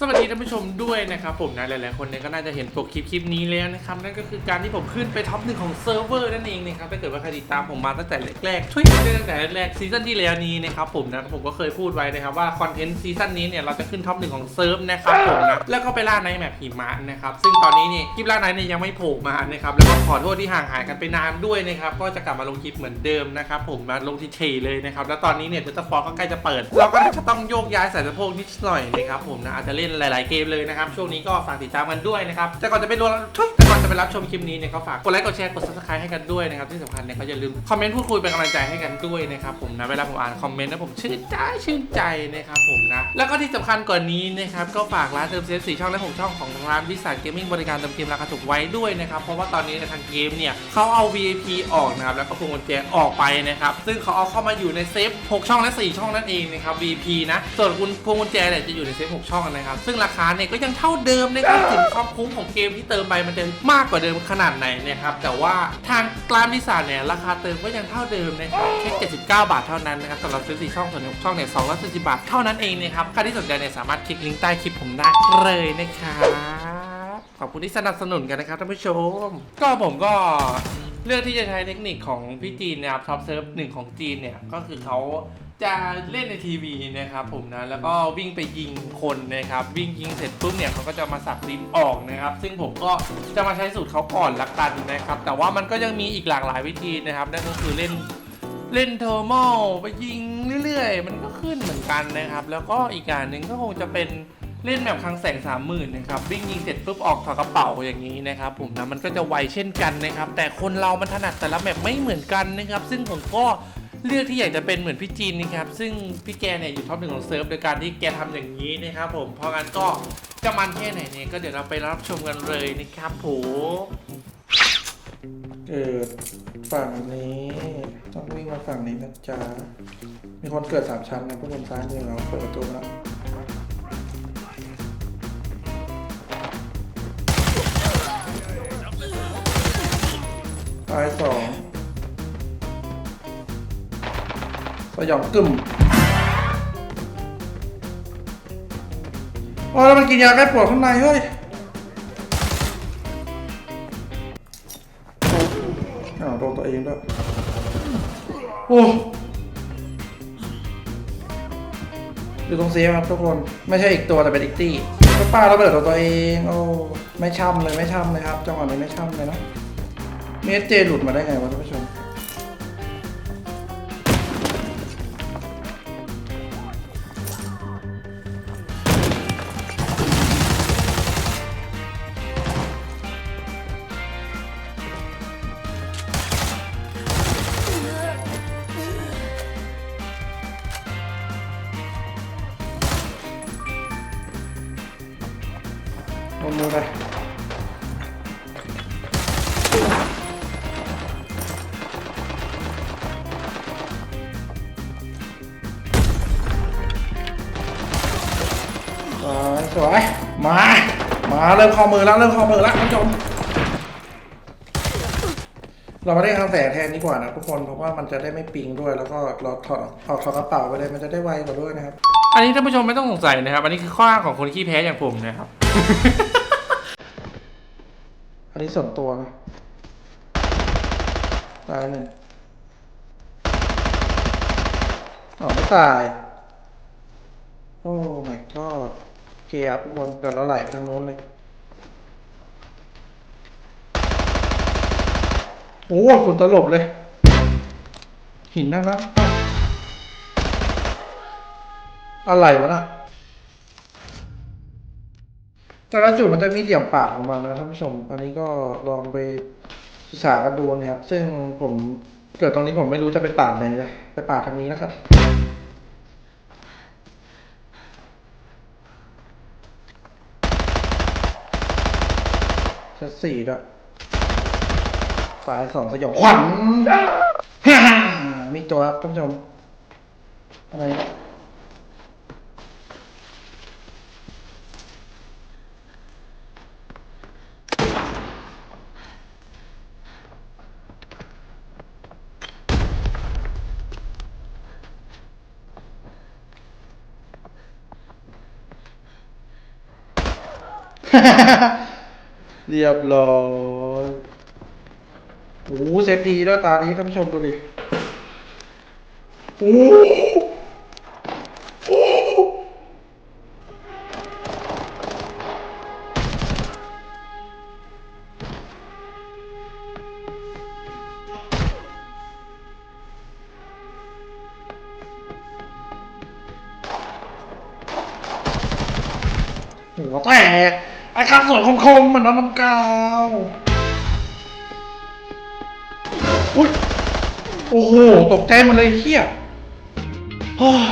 สวัสดีท่านผู้ชมด้วยนะครับผมนะหลายๆคนเนี่ยก็น่าจะเห็นปกคลิปคลิปนี้แล้วนะครับนั่นก็คือการที่ผมขึ้นไปท็อปหนึ่งของเซิร์ฟเวอร์นั่นเองนะครับถ้าเกิดว่าใครติดตามผมมาตั้งแต่แรกๆช่วยตั้งแต่แรกๆซีซั่นที่แล้วนี้นะครับผมนะผมก็เคยพูดไว้นะครับว่าคอนเทนต์ซีซั่นนี้เนี่ยเราจะขึ้นท็อปหนึ่งของเซิร์ฟนะครับผมนะแล้วก็ไปล่าในแมปหิมะนะครับซึ่งตอนนี้นี่คลิปล่าในเนี่ยยังไม่โผล่มานะครับแล้วก็ขอโทษที่ห่างหายกันไปนานด้วยนะครับก็จะกลับมาลงคลิปเหมือนเดิมนะครับผมมาลงที่เทเลยนะครับแล้วตอนนี้เนี่ยเดลต้าฟอร์ก็ใกล้จะเปิด เราก็จะต้องโยกย้ายสายสะโพกนิดหน่อยนะครับผมนะอาจจะเล่นหลาย ๆ เกมเลยนะครับ ช่วงนี้ก็ฝากติดตามกันด้วยนะครับ แต่ก่อนจะไปรวทุยแต่ก่อนจะไปรับชมคลิปนี้เนี่ยก็ฝากกดไลค์ กดแชร์ กด subscribe ให้กันด้วยนะครับที่สำคัญเนี่ยก็อย่าลืมคอมเมนต์พูดคุยเป็นกำลังใจให้กันด้วยนะครับผมนะเวลาผมอ่านคอมเมนต์นะผมชื่นใจชื่นใจนะครับผมนะแล้วก็ที่สำคัญกว่านี้นะครับก็ฝากร้านเติมเซฟสี่ช่องและหกช่องของร้านวิสานเกมมิ่งบริการเติมเกมราคาถูกไว้ด้วยนะครับเพราะว่าตอนนี้ในทางเกมเนี่ยเขาเอา VIP ออกนะครับแล้วก็พวงกุญแจออกไปนะครับซึ่งเขาเอาเข้ามาอยู่ในเซฟ6ช่องและ 4 ช่องนั่นเองนะครับ VIP นะส่วนคุณพวงกุญแจเนี่ยจะอยู่ในเซฟ6ช่องนะครับซึ่งราคาเนี่ยก็ยังเท่าเดิมนะครับถึงความคุ้มของเกมที่เติมไปมันจะมากกว่าเดิมขนาดไหนนะครับแต่ว่าทางร้านวิสานเนี่ยราคาเติมก็ยังเท่าเดิมนะครับแค่79 บาทเท่านั้นนะครับสำหรับซื้อ4ช่องส่วน6ช่องเนี่ย240บาทเท่านั้นเองนะครับใครที่สนใจเนี่ยสามารถคลิกลิงก์ใต้คลิปผมได้เลยนะครับขอบคุณที่สนับสนุนกันนะครับท่านผู้ชม ก็ผมก็เลือกที่จะใช้เทคนิคของพี่จีนนะครับท็อปเซิร์ฟหนึ่งของจีนเนี่ยก็คือเขา จะเล่นในทีวีนะครับผมนะแล้วก็วิ่งไปยิงคนนะครับวิ่งยิงเสร็จปุ๊บเนี่ยเขาก็จะมาสับลิมออกนะครับ ซึ่งผมก็จะมาใช้สูตรเขาก่อนละกันนะครับ แต่ว่ามันก็ยังมีอีกหลากหลายวิธีนะครับนั่นก็คือเล่นเล่นเทอร์มอลไปยิงเรื่อยๆ มันก็ขึ้นเหมือนกันนะครับ แล้วก็อีกอย่างหนึ่งก็คงจะเป็นเล่นแบบคลังแสงสามหมื่นนะครับวิ่งยิงเสร็จปุ๊บออกถอดกระเป๋าอย่างนี้นะครับผมนะมันก็จะไวเช่นกันนะครับ แต่คนเรามันถนัดแต่ละแบบไม่เหมือนกันนะครับ ซึ่งผมก็ เลือกที่อยากจะเป็นเหมือนพี่จีนนะครับซึ่งพี่แกเนี่ยอยู่ท็อปหนึ่งของเซิร์ฟโดยการที่แกทำอย่างนี้นะครับผมเพราะงั้นก็จะมันแค่ไหนเนี่ยก็เดี๋ยวเราไปรับชมกันเลยนะครับผมเกิดฝั่งนี้ต้องวิ่งมาฝั่งนี้นะจ๊ะมีคนเกิดสามชั้นนะพวกคนซ้ายมือเราเปิดประตูแล้วตายสอง สยองกึ่มโอ้แล้วมันกินยาแก้ปวดข้างในเฮ้ยอ้าวโดนตัวเองด้วยโอ้อยู่ตรงเซฟครับทุกคน ไม่ใช่อีกตัวแต่เป็นอีกตี้ก็ป้าระเบิดตัวตัวเองโอ้ไม่ช่ำเลยไม่ช่ำเลยครับจังหวะนี้ไม่ช่ำเลยนะเมสเจหลุดมาได้ไงวะท่านผู้ชม สวย มา มาเริ่มข้อมือแล้วเริ่มข้อมือแล้วท่านผู้ชมเรามาได้ทางแสงแทนดีกว่านะทุกคนเพราะว่ามันจะได้ไม่ปิงด้วย แล้วก็เราถอดออกถอดกระเป๋าไปเลยมันจะได้ไวกว่าด้วยนะครับ อันนี้ท่านผู้ชมไม่ต้องสงสัยนะครับ อันนี้คือข้ออ้างของคนขี้แพ้อย่างผมนะครับ อันนี้ส่วนตัวนะตายหนึ่งอ๋อไม่ตาย โอ้ my god เกียร์บนเกิดแล้วไหลไปทางโน้นเลยโอ้ฝนตลบเลย หินนั่นนะอะไรวะน่ะแต่ละจุดมันจะมีเหลี่ยมปากของมันนะท่านผู้ชม อันนี้ก็ลองไปศึกษากันดูนะครับ ซึ่งผมเกิดตรงนี้ผมไม่รู้จะไปป่าไหนเลยไปป่าทางนี้นะครับ ชั้นสี่ด้วยฝายสองสยองขวัญมีตัวครับท่านผู้ชม อะไรเนี่ย เรียบร้อยโอ้โหเซตดีด้วยตานี้ท่านผู้ชมดูดิโอ้โหโอ้โหหัวแตก ไอ้ข้างสวยคมๆเหมือนน้ำน้ำกาวอุ้ยโอ้โห ตกใจหมันเลยเฮียโอ้ย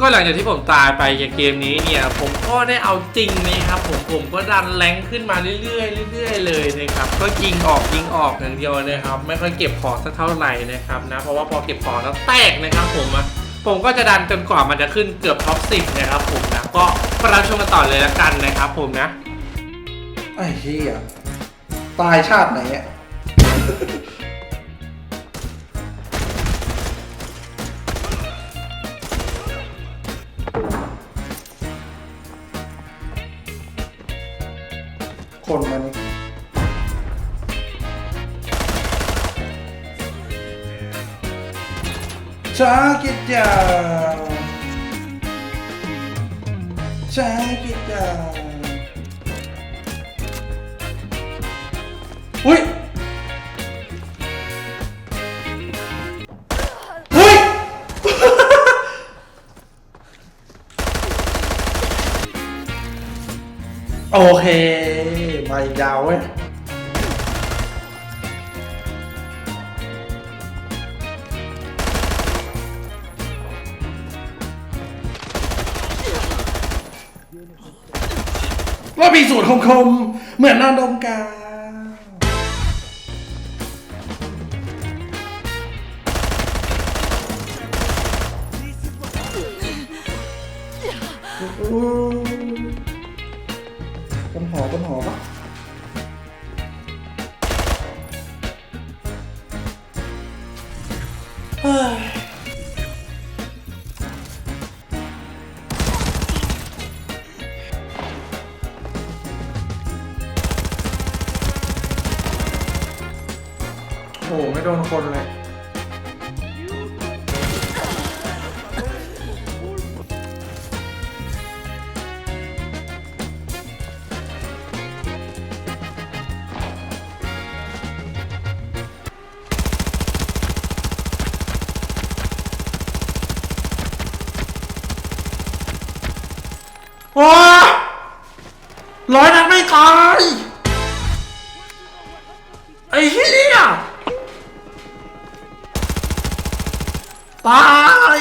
ก็หลังจากที่ผมตายไปจากเกมนี้เนี่ย ผมก็ได้เอาจริงนะครับ ผมผมก็ดันแรงขึ้นมาเรื่อยๆเรื่อยๆเลยนะครับก็ยิงออกยิงออกอย่างเดียวนะครับ ไม่ค่อยเก็บของสักเท่าไหร่นะครับนะเพราะว่าพอเก็บของแล้วแตกนะครับ ผมอะผมก็จะดันจนกว่ามันจะขึ้นเกือบท็อปสิบนะครับผมนะก็ ไปรับชมกันต่อเลยละกันนะครับผมนะ ไอ้เฮียตายชาติไหนอะ คนมันนี่ชากิจจา ชากิจจาอุ้ยอุ้ยโมีสูตรคมๆ เหมือนนอนดมกาวบนหอบนหอปะเฮ้ย คนเลย ว้าร้อยนัดไม่ตาย ตาย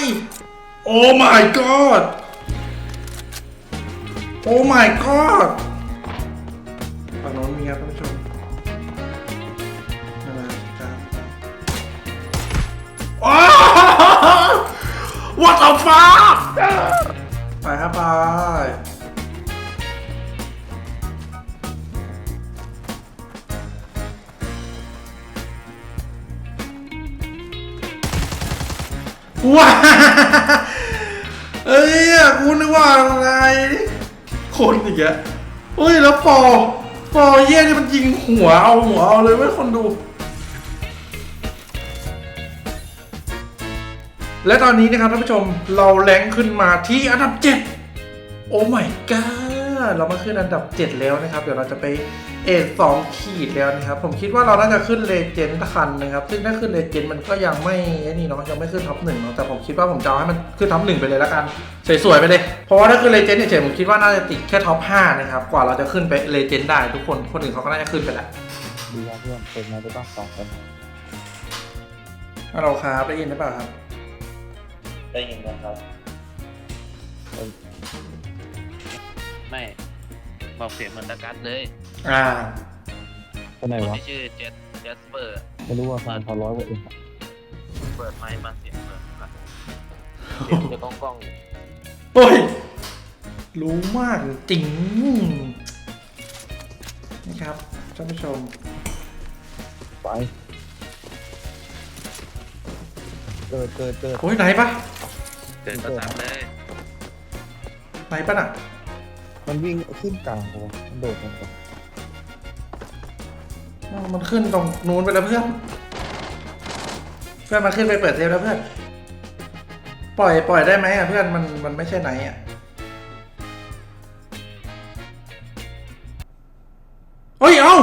โอ้ my god โอ้ my god ฝั่งโน้นมีครับท่านผู้ชมนั่นแหละครับว้าว What the fuck ไปครับไป ว้าเอ้ยกูนึกว่าอะไรคนอีกอะเฮ้ยแล้วฟอฟอเย่นี่มันยิงหัวเอาหัวเอาเลยเว้ยคนดู และตอนนี้นะครับท่านผู้ชมเราแรงขึ้นมาที่อันดับ 7 โอ้ my god เรามาขึ้นอันดับ 7 แล้วนะครับ เดี๋ยวเราจะไป เอทสองขีดแล้วนะครับ ผมคิดว่าเราน่าจะขึ้นเลเจนด์คันนะครับ ซึ่งถ้าขึ้นเลเจนด์มันก็ยังไม่ไอ้นี่เนาะยังไม่ขึ้นท็อปหนึ่งเนาะแต่ผมคิดว่าผมจะเอาให้มันขึ้นท็อปหนึ่งไปเลยละกัน สวยๆไปเลย เพราะว่าถ้าขึ้นเลเจนด์เฉยๆผมคิดว่าน่าจะติดแค่ท็อปห้านะครับ กว่าเราจะขึ้นไปเลเจนด์ได้ทุกคนคนอื่นเขาก็น่าจะขึ้นไปแล้วดีครับเพื่อนเป็นไงได้บ้างสองคนฮัลโหลครับได้ยินหรือเปล่าครับ ได้ยินนะครับไม่บอกเสียงเหมือนตะกัดเลย อ่า คนไหนคนวะที่ชื่อเจสเจสเปอร์ ไม่รู้ว่ามันพอร้อยกว่าเองเปิดไมค์มาเสียงเปิดมาเสียงจะก้องก้องโอ้ย รู้มากจริงนะครับท่านผู้ชม ไปเกิดเกิดเกิดโอ้ยไหนปะเกิดประสานเลยไหนปะน่ะมันวิ่งขึ้นกลางผมมันโดดลงไปอ้าว มันขึ้นตรงนู้นไปแล้วเพื่อน เพื่อนมาขึ้นไปเปิดเซฟแล้วเพื่อน ปล่อยปล่อยได้ไหมอะเพื่อนมันมันไม่ใช่ไหนอะเฮ้ยเอา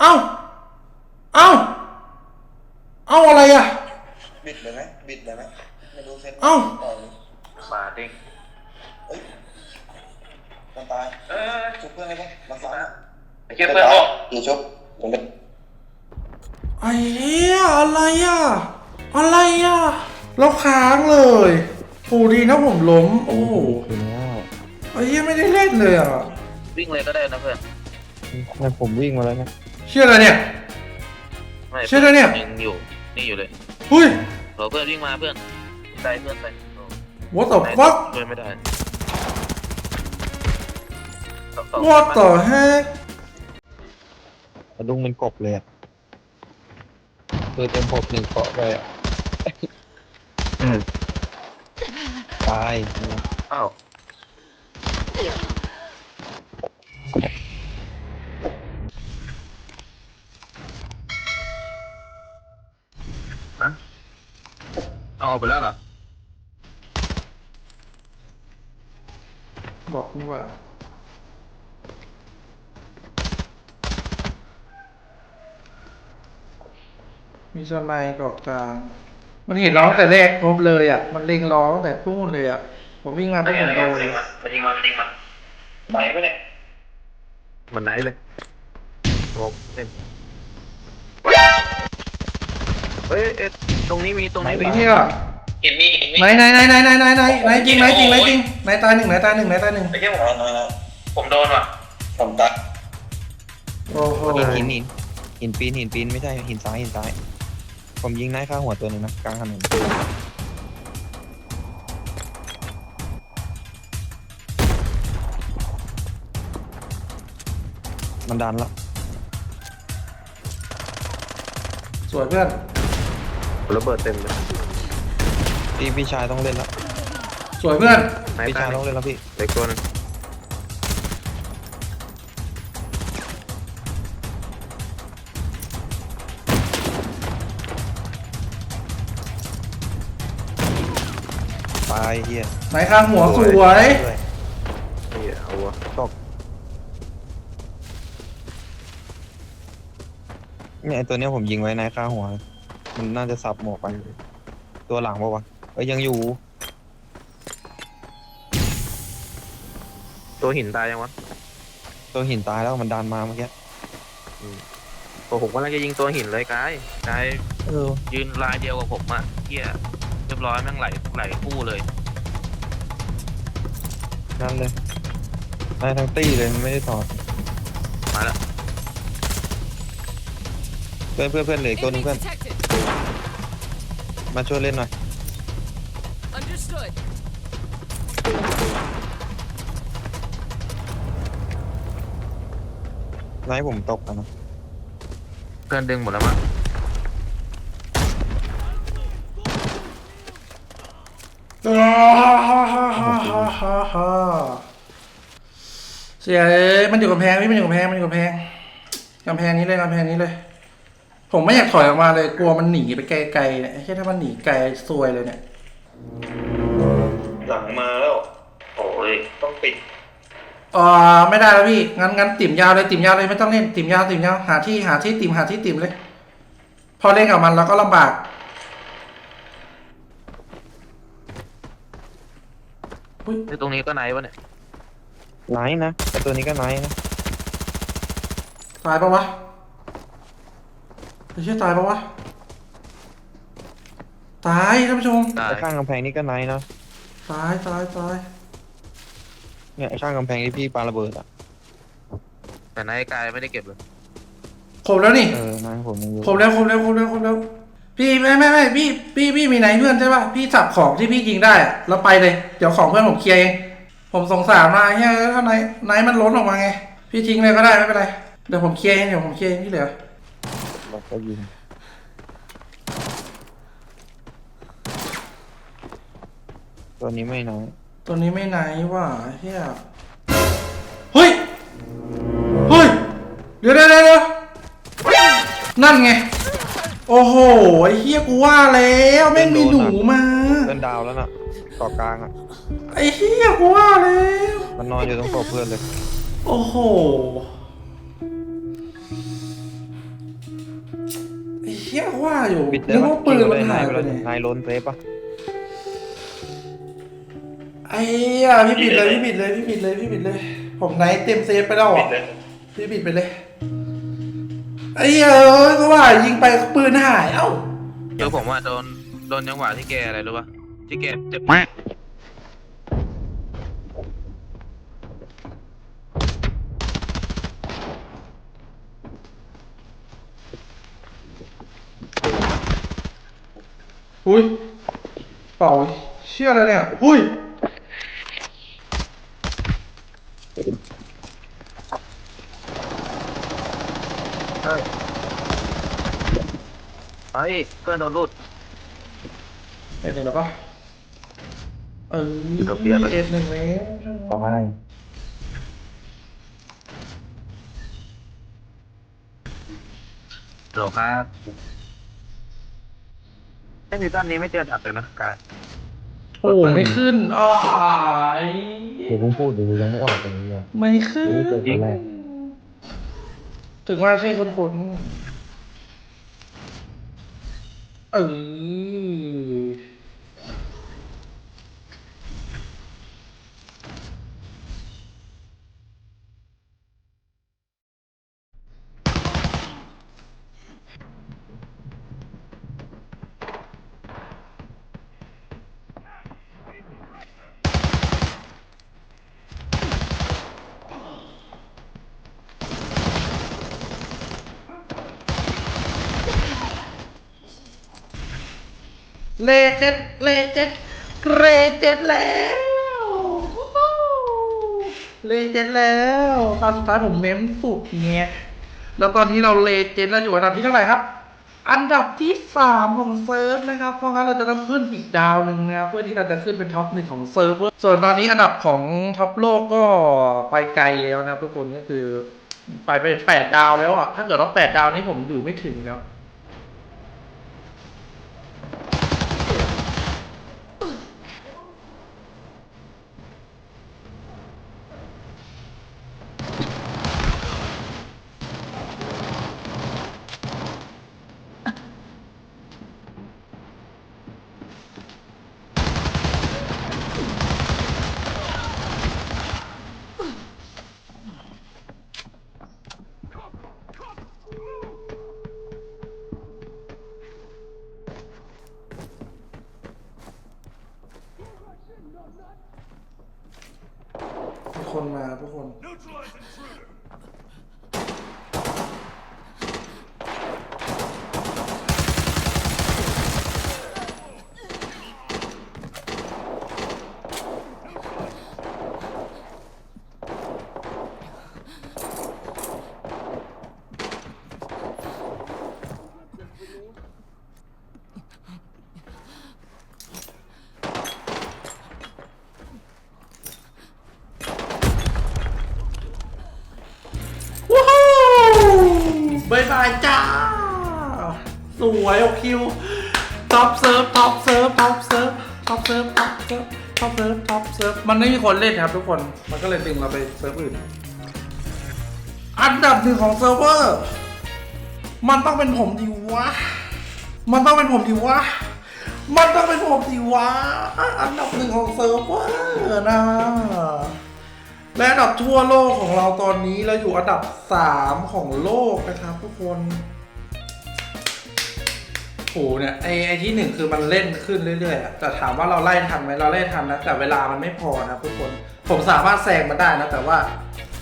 เอาเอาเอาอะไรอะ บิดเลยไหมบิดเลยไหมไม่รู้เซ็ตเอ้า ปล่อยเลย มาดิ้ง เพื่อนเลยปะมันซ้ำอะไอ้เหี้ยเพื่อนออกอย่าชุบผมเป็นไอ้เหี้ยอะไรอะ อะไรอะแล้วค้างเลยโหดีนะผมล้ม โอ้โหแล้วไอ้เหี้ยไม่ได้เล่นเลยอะวิ่งเลยก็ได้นะเพื่อนนั่นผมวิ่งมาแล้วนะเชื่ออะไรเนี่ย ไม่ใช่แล้วเนี่ย ยังอยู่นี่อยู่เลยเฮ้ย เราเพื่อนวิ่งมาเพื่อนใจเพื่อนไป what the fuck ช่วยไม่ได้ สองสอง what the heck กระดุงเป็นกบเลยอะคือเต็มหกหนึ่งเกาะไปอะตายอ้าวเอาไปแล้วเหรอ บอกนี่ว่า มีสไนด์เกาะกลางมันเห็นร้องแต่แรกครบเลยอะ มันเล็งร้องแต่พูดเลยอะ ผมวิ่งมาปุ๊บผมโดนเลยมันยิงมามันยิงมาไหนไปเนี่ยมันไหนเลยโอ้เต็มเฮ้ยเอ๊ะตรงนี้มีตรงนี้มีไอ้เนี่ยเห็นมีเห็นมีไหนไหนไหนไหนไหนไหนไหนไหนจริงไหนจริงไหนจริงไหนตายหนึ่งไหนตายหนึ่งไหนตายหนึ่งไอ้เหี้ยผมน้อยน้อยน้อยผมโดนว่ะผมตัดโอ้โหหินหินหินหินปีนหินปีนไม่ใช่หินซ้ายหินซ้าย ผมยิงนายข้างหัวตัวหนึงนะกลางถนนมันดันละสวยเพื่อนระเบิดเต็มเลยพี่พี่ชายต้องเล่นละสวยเพื่อนไหนพี่ตาชายยต้องเล่นแล้วพี่เล็กตัวนึง ตายเฮียไหนข้างหัวสวยนี่เอาวะตกเนี่ยไอตัวเนี้ยผมยิงไว้นายข้างหัว มันน่าจะสับหมวกไป ตัวหลังปะวะเอ้ยยังอยู่ ตัวหินตายยังวะตัวหินตายแล้วมันดันมาเมื่อกี้โอ้ผมกำลังจะยิงตัวหินเลยกายกายเออยืนลายเดียวกับผมอะเฮียเรียบร้อยแม่งไหลไหลคู่เลย นั่นเลยได้ทั้งตี้เลยมันไม่ได้ถอดมาแล้วเพื่อนเพื่อนเพื่อนเหลืออกตัวหนึง Enemy เพื่อน detected. มาช่วยเล่นหน่อย Understood. นายผมตกอะนะเพื่อนดึงหมดแล้วมั้ง เสียเอ้ยมันอยู่กำแพงพี่มันอยู่กำแพงมันอยู่กำแพงกำแพงนี้เลยกำแพงนี้เลย ผมไม่อยากถอยออกมาเลยกลัวมันหนีไปไกลๆเนี่ยแค่ถ้ามันหนีไกลซวยเลยเนี่ยหลังมาแล้วโอ้ยต้องปิดอ่าไม่ได้แล้วพี่งั้นงั้นติ่มยาวเลยติ่มยาวเลยไม่ต้องเล่นติ่มยาวติ่มยาวหาที่หาที่ติ่มหาที่ติ่มเลย พอเล่นกับมันแล้วก็ลำบาก อุ้ยไอ้ตรงนี้ก็ไหนวะเนี่ยไนท์นะไอตัวนี้ก็ไนท์นะตายปะวะไอ้เชี่ยตายปะวะ ตายท่านผู้ชม ตายไอข้างกำแพงนี่ก็ไนท์นะตายตายตายเนี่ยไอข้างกำแพงที่พี่ปาระเบิดอะแต่นายกายไม่ได้เก็บเลยครบแล้วนี่เออนั่นผมยังอยู่ ครบแล้วครบแล้วครบแล้วครบแล้ว พี่ไม่ไม่ไม่พี่พี่พี่มีไหนเพื่อนใช่ปะพี่สับของที่พี่ยิงได้อะแล้วไปเลย เดี๋ยวของเพื่อนผมเคลียร์เองผมสงสารมาเฮียถ้าไหนไหนมันล้นออกมาไง พี่ทิ้งเลยก็ได้ไม่เป็นไรเดี๋ยวผมเคลียร์เองเดี๋ยวผมเคลียร์เองที่เหลือเราก็ยิงตัวนี้ไม่น้อยตัวนี้ไม่ไหนว่ะเฮียเฮ้ยเฮ้ยเดี๋ยวเดี๋ยวเดี๋ยวเดี๋ยวนั่นไง โอ้โหไอ้เฮียกูว่าแล้วแม่งมีหนูมาเพื่อนดาวแล้วน่ะเกาะกลางอะ ไอ้เฮียกูว่าแล้วมันนอนอยู่ตรงศพเพื่อนเลย โอ้โหไอ้เฮียกูว่าอยู่ปิดได้นึกปะว่าปืนมันหายไปไปแล้วไหนนายล้นเซฟปะไอ้เหี้ยพี่ปิดเลยพี่ปิดเลยพี่ปิดเลยพี่ปิดเลย ผมไหนเต็มเซฟไปแล้วปิอะดเลยพี่ปิดไปเลย ไอ้เหี้ยเอ้ยก็ว่ายิงไปปืนหายเอ้าเดี๋ยวผมว่าโดนโดนจังหวะที่แกอะไรรู้ป่ะที่แกจะอุ้ยเป่าเชื่ออะไรเนี่ยอุ้ย ฮ้ยเพื่อนโดนรูด เอ็ดหนึ่งแล้วก็เอออยู่กับเบียร์เลย เอ็ดหนึ่งแล้วต่อมาโหลครับไม่มีต้นนี้ไม่เจอดับเลยนะกายโอ้ไม่ขึ้นอ๋อไอ้เดี๋ยวผมพูดเดี๋ยวยังไม่ออกตรงนี้อะไม่ขึ้น นี่เกิดคนแรกถึงว่าใช่คนคน เออ เลเจ็ดเลเจ็ดเกรเจ็ดแล้วเลเจ็ดแล้วตอนสุดท้ายผมเม้มสุดเงี้ยแล้วตอนที่เราเลเจ็ดเราอยู่อันดับที่เท่าไหร่ครับ อันดับที่สามของเซิร์ฟนะครับ เพราะงั้นเราจะต้องขึ้นอีกดาวหนึ่งนะเพื่อที่เราจะขึ้นเป็นท็อปหนึ่งของเซิร์ฟส่วนตอนนี้อันดับของท็อปโลกก็ไปไกลแล้วนะครับทุกคนก็คือ ไปไปแปดดาวแล้วอะถ้าเกิดว่าแปดดาวนี่ผมอยู่ไม่ถึงแล้ว มีคนมาทุ กค จ้า สวยโอคิวท็อปเซิร์ฟท็อปเซิร์ฟท็อปเซิร์ฟท็อปเซิร์ฟท็อปเซิร์ฟท็อปเซิร์ฟท็อปเซิร์ฟมันไม่มีคนเล่นครับทุกคน มันก็เลยดึงเราไปเซิร์ฟอื่น อันดับหนึ่งของเซิร์ฟเวอร์ มันต้องเป็นผมดีวะ มันต้องเป็นผมดีวะ มันต้องเป็นผมดีวะ อันดับหนึ่งของเซิร์ฟเวอร์นะ และอันดับทั่วโลกของเราตอนนี้เราอยู่อันดับ 3 ของโลกนะครับทุกคนโหเนี่ยไอไอที่หนึ่งคือมันเล่นขึ้นเรื่อยๆอะแต่ถามว่าเราไล่ทันไหมเราไล่ทันนะแต่เวลามันไม่พอนะทุกคน ผมสามารถแซงมาได้นะแต่ว่า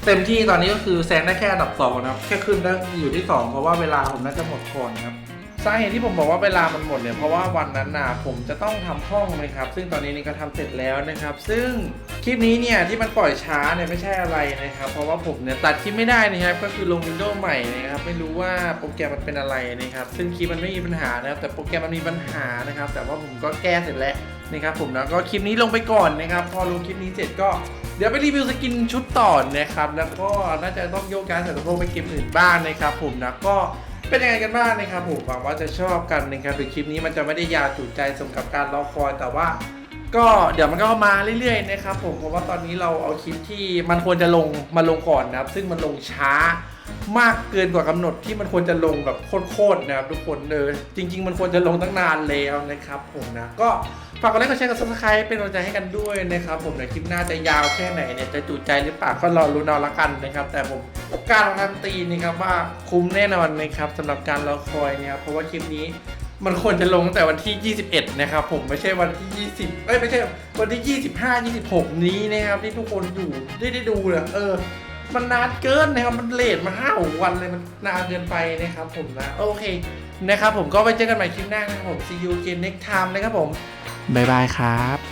เต็มที่ตอนนี้ก็คือแซงได้แค่อันดับสองนะครับแค่ขึ้นได้อยู่ที่สองเพราะว่าเวลาผมน่าจะหมดก่อนครับ สาเหตุที่ผมบอกว่าเวลามันหมดเนี่ยเพราะว่าวันนั้นน่ะผมจะต้องทำห้องนะครับ ซึ่งตอนนี้นี่ก็ทำเสร็จแล้วนะครับ ซึ่งคลิปนี้เนี่ยที่มันปล่อยช้าเนี่ยไม่ใช่อะไรนะครับ เพราะว่าผมเนี่ยตัดคลิปไม่ได้นะครับ ก็คือลงวินโดว์ใหม่นะครับ ไม่รู้ว่าโปรแกรมมันเป็นอะไรนะครับ ซึ่งคลิปมันไม่มีปัญหานะครับ แต่โปรแกรมมันมีปัญหานะครับ แต่ว่าผมก็แก้เสร็จแล้วนะครับผมนะก็คลิปนี้ลงไปก่อนนะครับ พอลงคลิปนี้เสร็จก็เดี๋ยวไปรีวิวสกินชุดต่อนะครับ แล้วก็น่าจะต้องโยกย้ายสายสะโพกไปเกมอื่นบ้างนะครับ ผมนะก็ เป็นยังไงกันบ้างนะครับผมหวังว่าจะชอบกันนะครับคือคลิปนี้มันจะไม่ได้ยาวจุใจสมกับการรอคอยแต่ว่า ก็เดี๋ยวมันก็มาเรื่อยๆนะครับผมเพราะว่าตอนนี้เราเอาคลิปที่มันควรจะลงมาลงก่อนนะครับ ซึ่งมันลงช้า มากเกินกว่ากำหนดที่มันควรจะลงแบบโคตรๆนะครับทุกคนเออจริง ๆ มันควรจะลงตั้งนานแล้วนะครับผมนะก็ฝากกดไลค์กดแชร์กดซับสไครป์เป็นกำลังใจให้กันด้วยนะครับผมในคลิปหน้าจะยาวแค่ไหนเนี่ยจะจุใจหรือเปล่าก็รอรุ้นเอาละกันนะครับ แต่ผมการการันตีนะครับว่าคุ้มแน่นอนนะครับสำหรับการรอคอยนะครับเพราะว่าคลิปนี้มันควรจะลงตั้งแต่วันที่ 21 นะครับผมไม่ใช่วันที่ 20 เอ้ยไม่ใช่วันที่ 25 26 นี้นะครับที่ทุกคนอยู่ได้ได้ดูเลยเออ มันนานเกินนะครับ มันเลทมาห้าวันเลยมันนานเกินไปนะครับผมนะโอเคนะครับผมก็ไว้เจอกันใหม่คลิปหน้านะครับผม see you again next time นะครับผม บ๊ายบายครับ